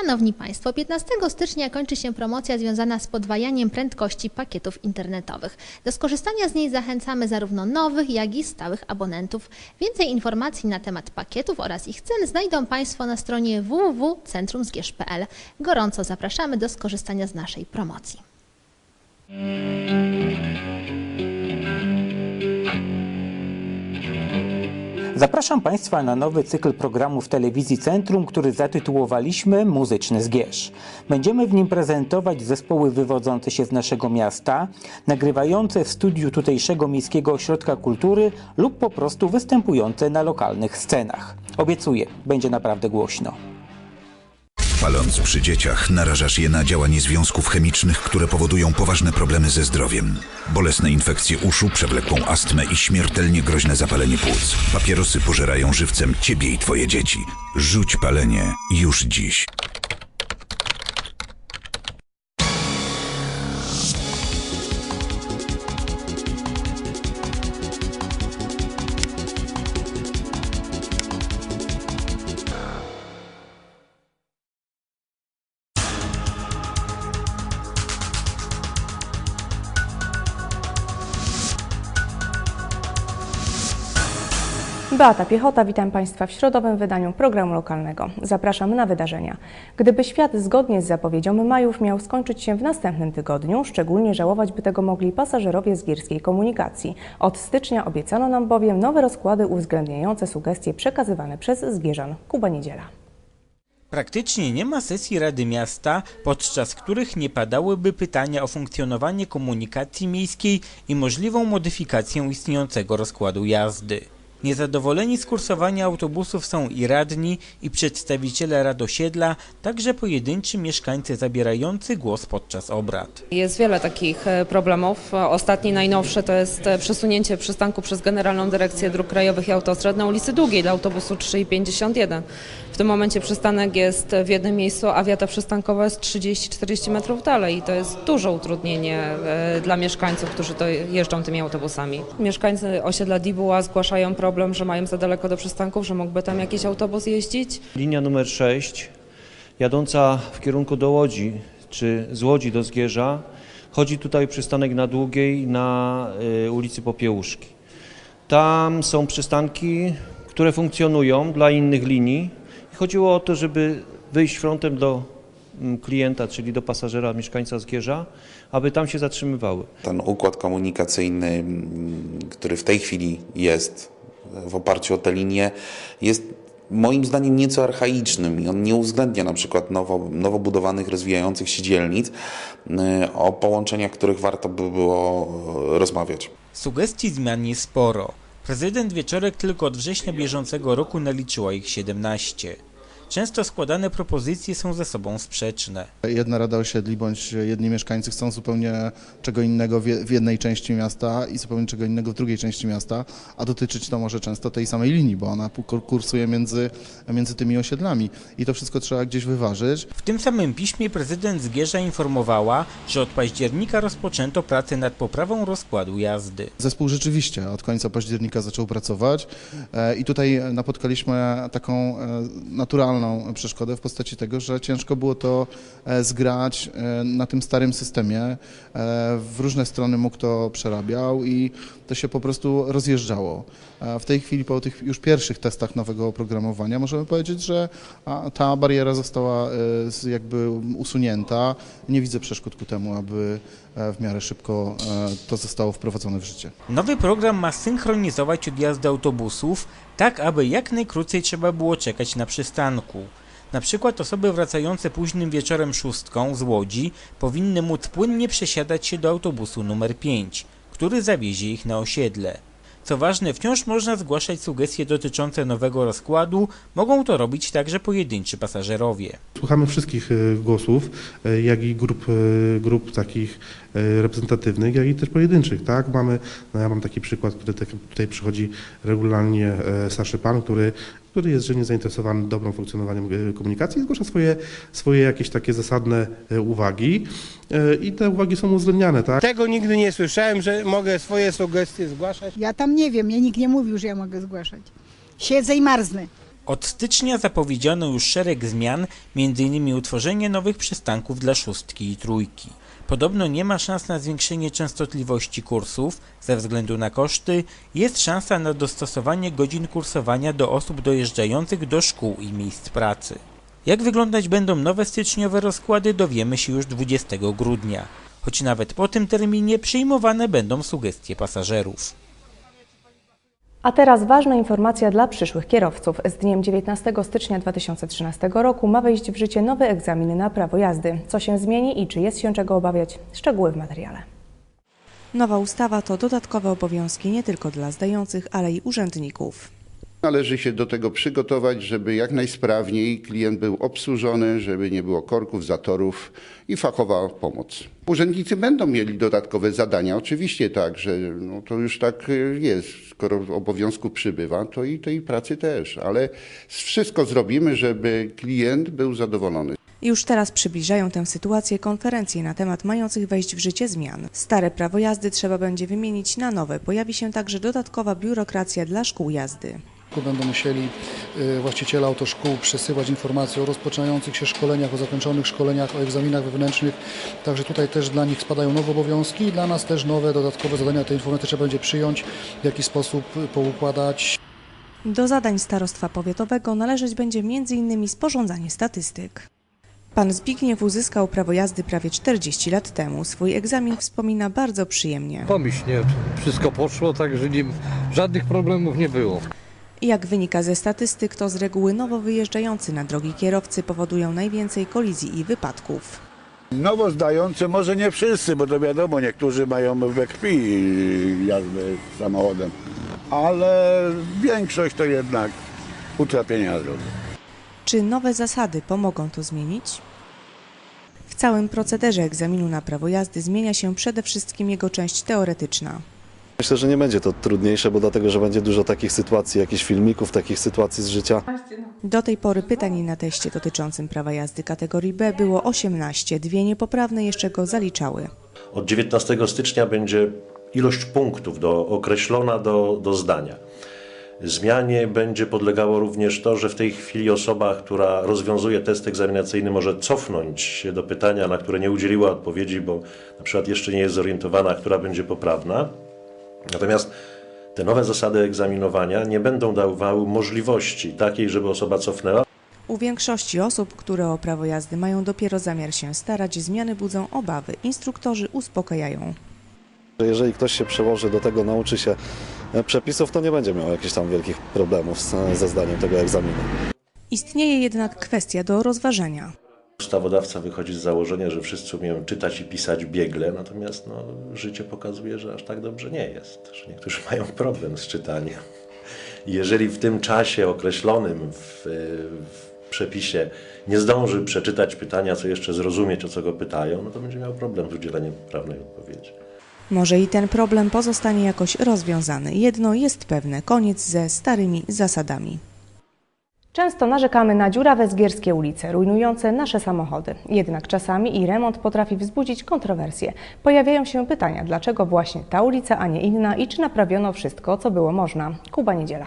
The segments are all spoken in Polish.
Szanowni Państwo, 15 stycznia kończy się promocja związana z podwajaniem prędkości pakietów internetowych. Do skorzystania z niej zachęcamy zarówno nowych, jak i stałych abonentów. Więcej informacji na temat pakietów oraz ich cen znajdą Państwo na stronie www.centrumzgierz.pl. Gorąco zapraszamy do skorzystania z naszej promocji. Zapraszam Państwa na nowy cykl programów telewizji Centrum, który zatytułowaliśmy Muzyczny Zgierz. Będziemy w nim prezentować zespoły wywodzące się z naszego miasta, nagrywające w studiu tutejszego Miejskiego Ośrodka Kultury lub po prostu występujące na lokalnych scenach. Obiecuję, będzie naprawdę głośno. Paląc przy dzieciach, narażasz je na działanie związków chemicznych, które powodują poważne problemy ze zdrowiem. Bolesne infekcje uszu, przewlekłą astmę i śmiertelnie groźne zapalenie płuc. Papierosy pożerają żywcem ciebie i twoje dzieci. Rzuć palenie już dziś. Beata Piechota, witam Państwa w środowym wydaniu programu lokalnego. Zapraszamy na wydarzenia. Gdyby świat zgodnie z zapowiedzią Majów miał skończyć się w następnym tygodniu, szczególnie żałować by tego mogli pasażerowie z gierskiej komunikacji. Od stycznia obiecano nam bowiem nowe rozkłady uwzględniające sugestie przekazywane przez Zgierzan. Kuba Niedziela. Praktycznie nie ma sesji Rady Miasta, podczas których nie padałyby pytania o funkcjonowanie komunikacji miejskiej i możliwą modyfikację istniejącego rozkładu jazdy. Niezadowoleni z kursowania autobusów są i radni, i przedstawiciele Radosiedla, także pojedynczy mieszkańcy zabierający głos podczas obrad. Jest wiele takich e, problemów. Ostatni, najnowszy to jest e, przesunięcie przystanku przez Generalną Dyrekcję Dróg Krajowych i Autostrad na ulicy Długiej dla autobusu 3,51. W tym momencie przystanek jest w jednym miejscu, a wiata przystankowa jest 30-40 metrów dalej i to jest duże utrudnienie e, dla mieszkańców, którzy to jeżdżą tymi autobusami. Mieszkańcy osiedla Dibuła zgłaszają problem, że mają za daleko do przystanków, że mógłby tam jakiś autobus jeździć. Linia numer 6, jadąca w kierunku do Łodzi, czy z Łodzi do Zgierza, chodzi tutaj przystanek na Długiej na y, ulicy Popiełuszki. Tam są przystanki, które funkcjonują dla innych linii. Chodziło o to, żeby wyjść frontem do mm, klienta, czyli do pasażera, mieszkańca Zgierza, aby tam się zatrzymywały. Ten układ komunikacyjny, mm, który w tej chwili jest w oparciu o tę linię, jest moim zdaniem nieco archaicznym i on nie uwzględnia na przykład nowo, nowo budowanych, rozwijających się dzielnic, y, o połączeniach których warto by było y, rozmawiać. Sugestii zmian jest sporo. Prezydent Wieczorek tylko od września bieżącego roku naliczyła ich 17. Często składane propozycje są ze sobą sprzeczne. Jedna rada osiedli bądź jedni mieszkańcy chcą zupełnie czego innego w je- w jednej części miasta i zupełnie czego innego w drugiej części miasta, a dotyczyć to może często tej samej linii, bo ona kursuje między, między tymi osiedlami i to wszystko trzeba gdzieś wyważyć. W tym samym piśmie prezydent Zgierza informowała, że od października rozpoczęto pracę nad poprawą rozkładu jazdy. Zespół rzeczywiście od końca października zaczął pracować e, i tutaj napotkaliśmy taką e, przeszkodę w postaci tego, że ciężko było to e, zgrać e, na tym starym systemie. E, W różne strony mógł to przerabiał i to się po prostu rozjeżdżało. W tej chwili po tych już pierwszych testach nowego oprogramowania możemy powiedzieć, że ta bariera została jakby usunięta. Nie widzę przeszkód ku temu, aby w miarę szybko to zostało wprowadzone w życie. Nowy program ma synchronizować odjazdy autobusów, tak aby jak najkrócej trzeba było czekać na przystanku. Na przykład osoby wracające późnym wieczorem szóstką z Łodzi powinny móc płynnie przesiadać się do autobusu numer 5, który zawiezie ich na osiedle. Co ważne, wciąż można zgłaszać sugestie dotyczące nowego rozkładu, mogą to robić także pojedynczy pasażerowie. Słuchamy wszystkich e, głosów, e, jak i grup, e, grup takich reprezentatywnych, jak i też pojedynczych, tak? Mamy, no ja mam taki przykład, który tak- tutaj przychodzi regularnie starszy pan, który, który jest żenie zainteresowany dobrym funkcjonowaniem e, komunikacji i zgłasza swoje, swoje jakieś takie zasadne e, uwagi e, i te uwagi są uwzględniane, tak? Tego nigdy nie słyszałem, że mogę swoje sugestie zgłaszać. Ja tam nie wiem, mnie nikt nie mówił, że ja mogę zgłaszać. Siedzę i marznę. Od stycznia zapowiedziano już szereg zmian, m.in. utworzenie nowych przystanków dla szóstki i trójki. Podobno nie ma szans na zwiększenie częstotliwości kursów ze względu na koszty, jest szansa na dostosowanie godzin kursowania do osób dojeżdżających do szkół i miejsc pracy. Jak wyglądać będą nowe styczniowe rozkłady dowiemy się już 20 grudnia, choć nawet po tym terminie przyjmowane będą sugestie pasażerów. A teraz ważna informacja dla przyszłych kierowców. Z dniem 19 stycznia 2013 roku ma wejść w życie nowy egzamin na prawo jazdy. Co się zmieni i czy jest się czego obawiać? Szczegóły w materiale. Nowa ustawa to dodatkowe obowiązki nie tylko dla zdających, ale i urzędników. Należy się do tego przygotować, żeby jak najsprawniej klient był obsłużony, żeby nie było korków, zatorów i fachowa pomoc. Urzędnicy będą mieli dodatkowe zadania, oczywiście tak, że no to już tak y, jest. Skoro obowiązku przybywa, to i tej pracy też, ale wszystko zrobimy, żeby klient był zadowolony. Już teraz przybliżają tę sytuację konferencje na temat mających wejść w życie zmian. Stare prawo jazdy trzeba będzie wymienić na nowe. Pojawi się także dodatkowa biurokracja dla szkół jazdy. Będą musieli y, właściciele autoszkół przesyłać informacje o rozpoczynających się szkoleniach, o zakończonych szkoleniach, o egzaminach wewnętrznych. Także tutaj też dla nich spadają nowe obowiązki i dla nas też nowe dodatkowe zadania. Te informacje trzeba będzie przyjąć, w jaki sposób poukładać. Do zadań starostwa powiatowego należeć będzie m.in. sporządzanie statystyk. Pan Zbigniew uzyskał prawo jazdy prawie 40 lat temu. Swój egzamin wspomina bardzo przyjemnie. Pomyślnie wszystko poszło, także nie, żadnych problemów nie było. Jak wynika ze statystyk, to z reguły nowo wyjeżdżający na drogi kierowcy powodują najwięcej kolizji i wypadków. Nowo zdający, może nie wszyscy, bo to wiadomo, niektórzy mają we krwi jazdę samochodem, ale większość to jednak utrapienia drogi. Czy nowe zasady pomogą to zmienić? W całym procederze egzaminu na prawo jazdy zmienia się przede wszystkim jego część teoretyczna. Myślę, że nie będzie to trudniejsze, bo dlatego, że będzie dużo takich sytuacji, jakichś filmików, takich sytuacji z życia. Do tej pory pytań na teście dotyczącym prawa jazdy kategorii B było 18. Dwie niepoprawne jeszcze go zaliczały. Od 19 stycznia będzie ilość punktów do, określona do, do zdania. Zmianie będzie podlegało również to, że w tej chwili osoba, która rozwiązuje test egzaminacyjny, może cofnąć się do pytania, na które nie udzieliła odpowiedzi, bo na przykład jeszcze nie jest zorientowana, która będzie poprawna. Natomiast te nowe zasady egzaminowania nie będą dawały możliwości takiej, żeby osoba cofnęła. U większości osób, które o prawo jazdy mają dopiero zamiar się starać, zmiany budzą obawy. Instruktorzy uspokajają. Jeżeli ktoś się przełoży do tego, nauczy się e, przepisów, to nie będzie miał jakichś tam wielkich problemów z, ze zdaniem tego egzaminu. Istnieje jednak kwestia do rozważenia. Ustawodawca wychodzi z założenia, że wszyscy umieją czytać i pisać biegle, natomiast no, życie pokazuje, że aż tak dobrze nie jest, że niektórzy mają problem z czytaniem. Jeżeli w tym czasie określonym w, w przepisie nie zdąży przeczytać pytania, co jeszcze zrozumieć, o co go pytają, no to będzie miał problem z udzieleniem poprawnej odpowiedzi. Może i ten problem pozostanie jakoś rozwiązany. Jedno jest pewne, koniec ze starymi zasadami. Często narzekamy na dziurawe zgierskie ulice, rujnujące nasze samochody. Jednak czasami i remont potrafi wzbudzić kontrowersje. Pojawiają się pytania, dlaczego właśnie ta ulica, a nie inna i czy naprawiono wszystko, co było można. Kuba Niedziela.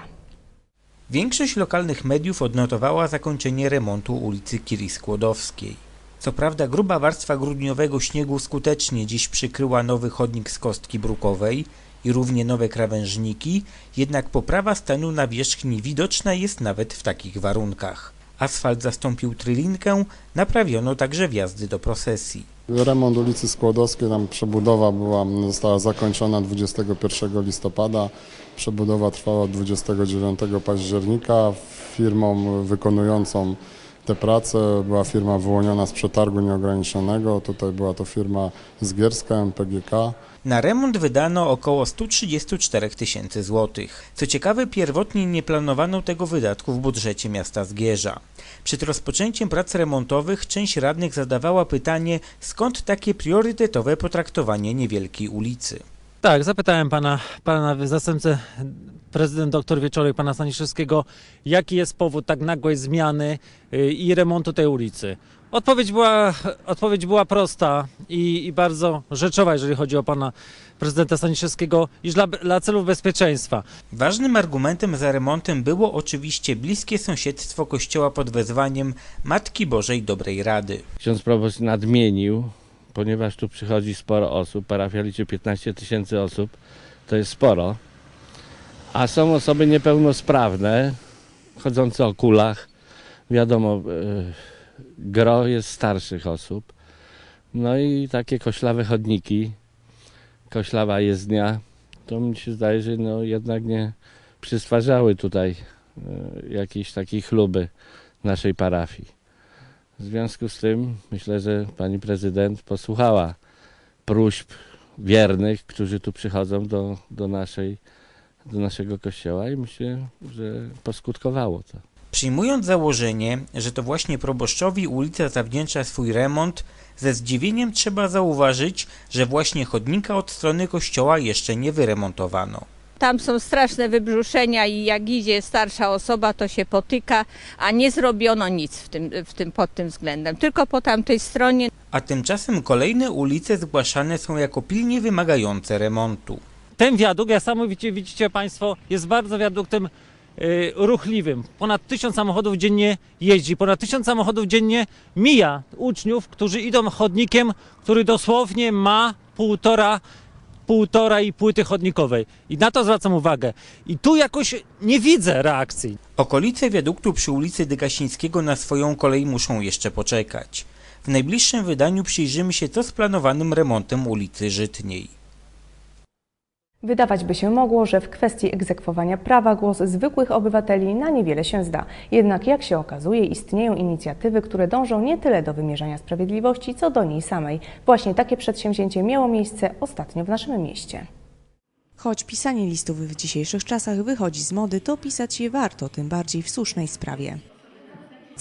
Większość lokalnych mediów odnotowała zakończenie remontu ulicy Kiri Skłodowskiej. Co prawda gruba warstwa grudniowego śniegu skutecznie dziś przykryła nowy chodnik z kostki brukowej i równie nowe krawężniki, jednak poprawa stanu nawierzchni widoczna jest nawet w takich warunkach. Asfalt zastąpił trylinkę, naprawiono także wjazdy do prosesji. Remont ulicy Skłodowskiej, tam przebudowa była, została zakończona 21 listopada. Przebudowa trwała od 29 października. Firmą wykonującą te prace była firma wyłoniona z przetargu nieograniczonego. Tutaj była to firma Zgierska MPGK. Na remont wydano około 134 tysięcy złotych. Co ciekawe, pierwotnie nie planowano tego wydatku w budżecie miasta Zgierza. Przed rozpoczęciem prac remontowych część radnych zadawała pytanie, skąd takie priorytetowe potraktowanie niewielkiej ulicy. Tak, zapytałem pana, pana zastępcę prezydent dr Wieczorek, pana Staniszewskiego, jaki jest powód tak nagłej zmiany y, i remontu tej ulicy. Odpowiedź była, odpowiedź była prosta i, i bardzo rzeczowa, jeżeli chodzi o pana prezydenta Staniszewskiego, iż dla, dla celów bezpieczeństwa. Ważnym argumentem za remontem było oczywiście bliskie sąsiedztwo kościoła pod wezwaniem Matki Bożej Dobrej Rady. Ksiądz proboszcz nadmienił, ponieważ tu przychodzi sporo osób, parafia liczy 15 tysięcy osób, to jest sporo, a są osoby niepełnosprawne, chodzące o kulach, wiadomo, e, gro jest starszych osób, no i takie koślawe chodniki, koślawa jezdnia, to mi się zdaje, że no jednak nie przystwarzały tutaj e, jakiejś takiej chluby naszej parafii. W związku z tym myślę, że pani prezydent posłuchała próśb wiernych, którzy tu przychodzą do, do, naszej, do naszego kościoła i myślę, że poskutkowało to. Przyjmując założenie, że to właśnie proboszczowi ulica zawdzięcza swój remont, ze zdziwieniem trzeba zauważyć, że właśnie chodnika od strony kościoła jeszcze nie wyremontowano. Tam są straszne wybrzuszenia i jak idzie starsza osoba, to się potyka, a nie zrobiono nic w tym, w tym, pod tym względem. Tylko po tamtej stronie. A tymczasem kolejne ulice zgłaszane są jako pilnie wymagające remontu. Ten wiadukt, jak sami widzicie, widzicie Państwo, jest bardzo wiaduktem y, ruchliwym. Ponad tysiąc samochodów dziennie jeździ, ponad tysiąc samochodów dziennie mija uczniów, którzy idą chodnikiem, który dosłownie ma półtora półtora i płyty chodnikowej. I na to zwracam uwagę. I tu jakoś nie widzę reakcji. Okolice wiaduktu przy ulicy Dykasińskiego na swoją kolej muszą jeszcze poczekać. W najbliższym wydaniu przyjrzymy się co z planowanym remontem ulicy Żytniej. Wydawać by się mogło, że w kwestii egzekwowania prawa głos zwykłych obywateli na niewiele się zda. Jednak jak się okazuje, istnieją inicjatywy, które dążą nie tyle do wymierzania sprawiedliwości, co do niej samej. Właśnie takie przedsięwzięcie miało miejsce ostatnio w naszym mieście. Choć pisanie listów w dzisiejszych czasach wychodzi z mody, to pisać je warto, tym bardziej w słusznej sprawie.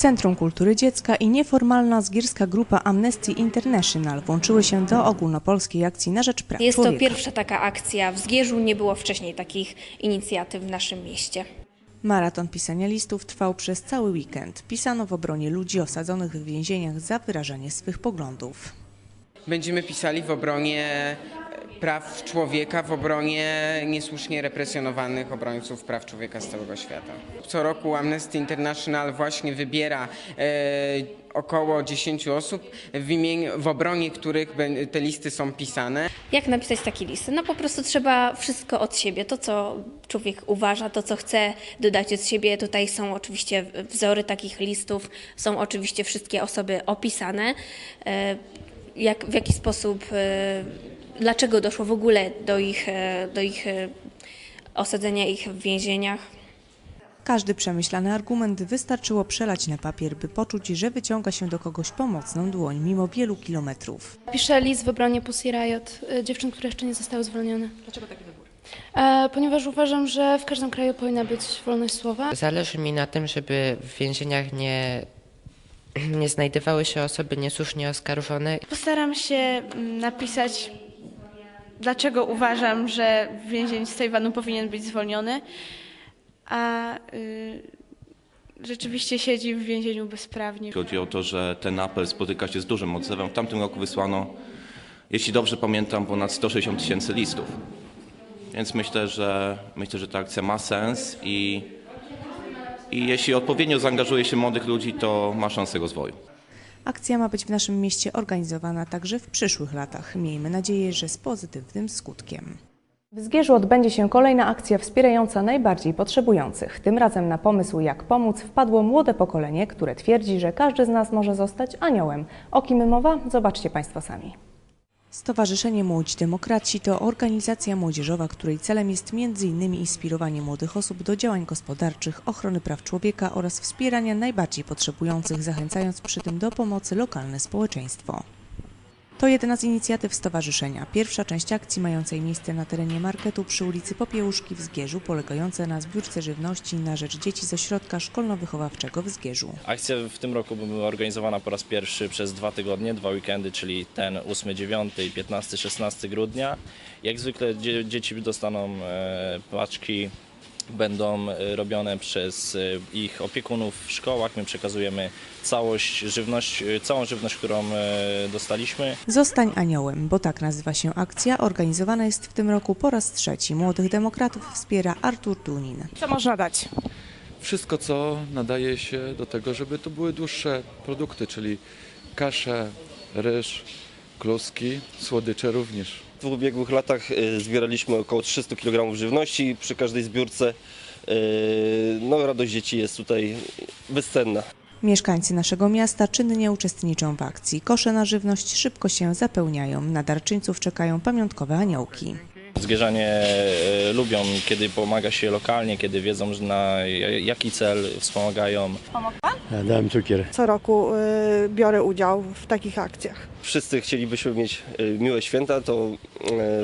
Centrum Kultury Dziecka i nieformalna zgierska grupa Amnesty International włączyły się do ogólnopolskiej akcji na rzecz praw Jest to człowieka. pierwsza taka akcja w Zgierzu, nie było wcześniej takich inicjatyw w naszym mieście. Maraton pisania listów trwał przez cały weekend. Pisano w obronie ludzi osadzonych w więzieniach za wyrażanie swych poglądów. Będziemy pisali w obronie praw człowieka, w obronie niesłusznie represjonowanych obrońców praw człowieka z całego świata. Co roku Amnesty International właśnie wybiera e, około 10 osób, w, imieniu, w obronie których te listy są pisane. Jak napisać takie listy? No po prostu trzeba wszystko od siebie, to co człowiek uważa, to co chce dodać od siebie. Tutaj są oczywiście wzory takich listów, są oczywiście wszystkie osoby opisane, e, jak, w jaki sposób, e, dlaczego doszło w ogóle do ich, e, do ich e, osadzenia ich w więzieniach. Każdy przemyślany argument wystarczyło przelać na papier, by poczuć, że wyciąga się do kogoś pomocną dłoń mimo wielu kilometrów. Piszę list w obronie Pussy Riot, y, dziewczyn, które jeszcze nie zostały zwolnione. Dlaczego taki wybór? E, ponieważ uważam, że w każdym kraju powinna być wolność słowa. Zależy mi na tym, żeby w więzieniach nie, nie znajdowały się osoby niesłusznie oskarżone. Postaram się mm, napisać, dlaczego uważam, że więzień z Tajwanu powinien być zwolniony, a y, rzeczywiście siedzi w więzieniu bezprawnie. Chodzi o to, że ten apel spotyka się z dużym odzewem. W tamtym roku wysłano, jeśli dobrze pamiętam, ponad 160 tysięcy listów. Więc myślę, że myślę, że ta akcja ma sens i, i jeśli odpowiednio zaangażuje się młodych ludzi, to ma szansę rozwoju. Akcja ma być w naszym mieście organizowana także w przyszłych latach. Miejmy nadzieję, że z pozytywnym skutkiem. W Zgierzu odbędzie się kolejna akcja wspierająca najbardziej potrzebujących. Tym razem na pomysł jak pomóc wpadło młode pokolenie, które twierdzi, że każdy z nas może zostać aniołem. O kim mowa? Zobaczcie Państwo sami. Stowarzyszenie Młodzi Demokraci to organizacja młodzieżowa, której celem jest m.in. inspirowanie młodych osób do działań gospodarczych, ochrony praw człowieka oraz wspierania najbardziej potrzebujących, zachęcając przy tym do pomocy lokalne społeczeństwo. To jedna z inicjatyw stowarzyszenia. Pierwsza część akcji mającej miejsce na terenie marketu przy ulicy Popiełuszki w Zgierzu, polegająca na zbiórce żywności na rzecz dzieci z ośrodka szkolno-wychowawczego w Zgierzu. Akcja w tym roku była organizowana po raz pierwszy przez dwa tygodnie, dwa weekendy, czyli ten 8-9 i 15-16 grudnia. Jak zwykle dzie dzieci dostaną e, paczki będą e, robione przez e, ich opiekunów w szkołach. My przekazujemy całość żywność, e, całą żywność, którą dostaliśmy. Zostań aniołem, bo tak nazywa się akcja. Organizowana jest w tym roku po raz trzeci. Młodych Demokratów wspiera Artur Dunin. Co można dać? Wszystko, co nadaje się do tego, żeby to były dłuższe produkty, czyli kasze, ryż, kluski, słodycze również. W ubiegłych latach y, zbieraliśmy około 300 kg żywności przy każdej zbiórce. Y, No, radość dzieci jest tutaj bezcenna. Mieszkańcy naszego miasta czynnie uczestniczą w akcji. Kosze na żywność szybko się zapełniają. Na darczyńców czekają pamiątkowe aniołki. Zgierzanie e, lubią, kiedy pomaga się lokalnie, kiedy wiedzą, że na jaki cel wspomagają. Dałem cukier. Co roku y, biorę udział w takich akcjach. Wszyscy chcielibyśmy mieć y, miłe święta, to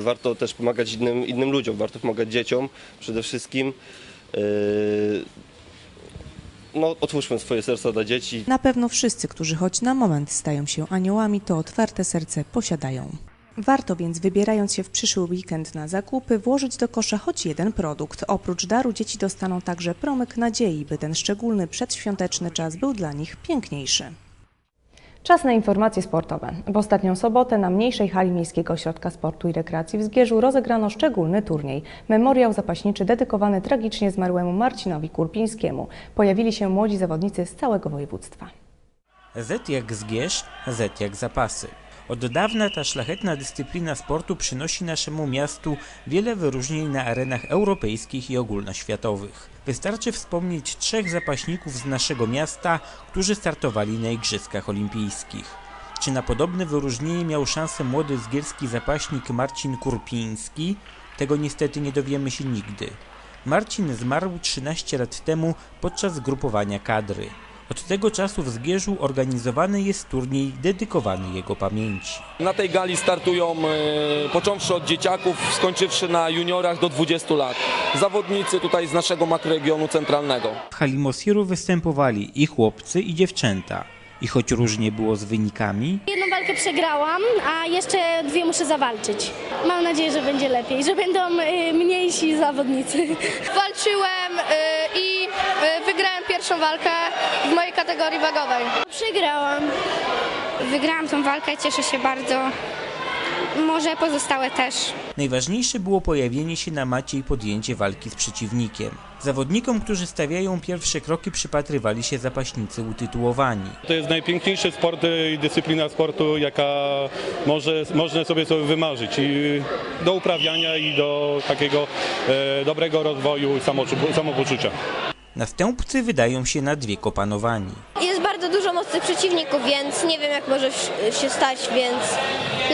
warto też pomagać innym, innym ludziom, warto pomagać dzieciom przede wszystkim. No, otwórzmy swoje serca dla dzieci. Na pewno wszyscy, którzy choć na moment stają się aniołami, to otwarte serce posiadają. Warto więc, wybierając się w przyszły weekend na zakupy, włożyć do kosza choć jeden produkt. Oprócz daru dzieci dostaną także promyk nadziei, by ten szczególny przedświąteczny czas był dla nich piękniejszy. Czas na informacje sportowe. W ostatnią sobotę na mniejszej hali Miejskiego Ośrodka Sportu i Rekreacji w Zgierzu rozegrano szczególny turniej. Memoriał zapaśniczy dedykowany tragicznie zmarłemu Marcinowi Kurpińskiemu. Pojawili się młodzi zawodnicy z całego województwa. Z jak zgierz, Z jak zapasy. Od dawna ta szlachetna dyscyplina sportu przynosi naszemu miastu wiele wyróżnień na arenach europejskich i ogólnoświatowych. Wystarczy wspomnieć trzech zapaśników z naszego miasta, którzy startowali na Igrzyskach Olimpijskich. Czy na podobne wyróżnienie miał szansę młody zgierski zapaśnik Marcin Kurpiński? Tego niestety nie dowiemy się nigdy. Marcin zmarł 13 lat temu podczas zgrupowania kadry. Od tego czasu w Zgierzu organizowany jest turniej dedykowany jego pamięci. Na tej gali startują e, począwszy od dzieciaków, skończywszy na juniorach do 20 lat. Zawodnicy tutaj z naszego makroregionu centralnego. W hali Mosiru występowali i chłopcy i dziewczęta. I choć różnie było z wynikami, Jedną walkę przegrałam, a jeszcze dwie muszę zawalczyć. Mam nadzieję, że będzie lepiej, że będą y, mniejsi zawodnicy. Walczyłem y, i wygrałem pierwszą walkę w mojej kategorii wagowej. Przegrałam. Wygrałam tą walkę, cieszę się bardzo. Może pozostałe też. najważniejsze było pojawienie się na macie i podjęcie walki z przeciwnikiem. Zawodnikom, którzy stawiają pierwsze kroki, przypatrywali się zapaśnicy utytułowani. To jest najpiękniejszy sport y, i dyscyplina sportu, jaka może, można sobie sobie wymarzyć i do uprawiania i do takiego e, dobrego rozwoju samopoczucia. Następcy wydają się na dwie kopanowani. Jest bardzo dużo mocnych przeciwników, więc nie wiem jak może się stać, więc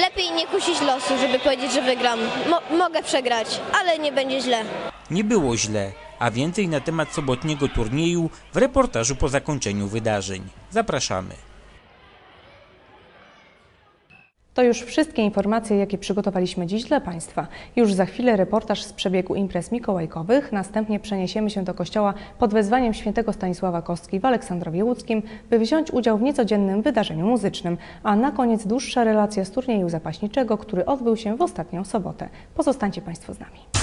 lepiej nie kusić losu, żeby powiedzieć, że wygram. Mo- mogę przegrać, ale nie będzie źle. Nie było źle, a więcej na temat sobotniego turnieju w reportażu po zakończeniu wydarzeń. Zapraszamy. To już wszystkie informacje, jakie przygotowaliśmy dziś dla Państwa. Już za chwilę reportaż z przebiegu imprez mikołajkowych. Następnie przeniesiemy się do kościoła pod wezwaniem świętego Stanisława Kostki w Aleksandrowie Łódzkim, by wziąć udział w niecodziennym wydarzeniu muzycznym. A na koniec dłuższa relacja z turnieju zapaśniczego, który odbył się w ostatnią sobotę. Pozostańcie Państwo z nami.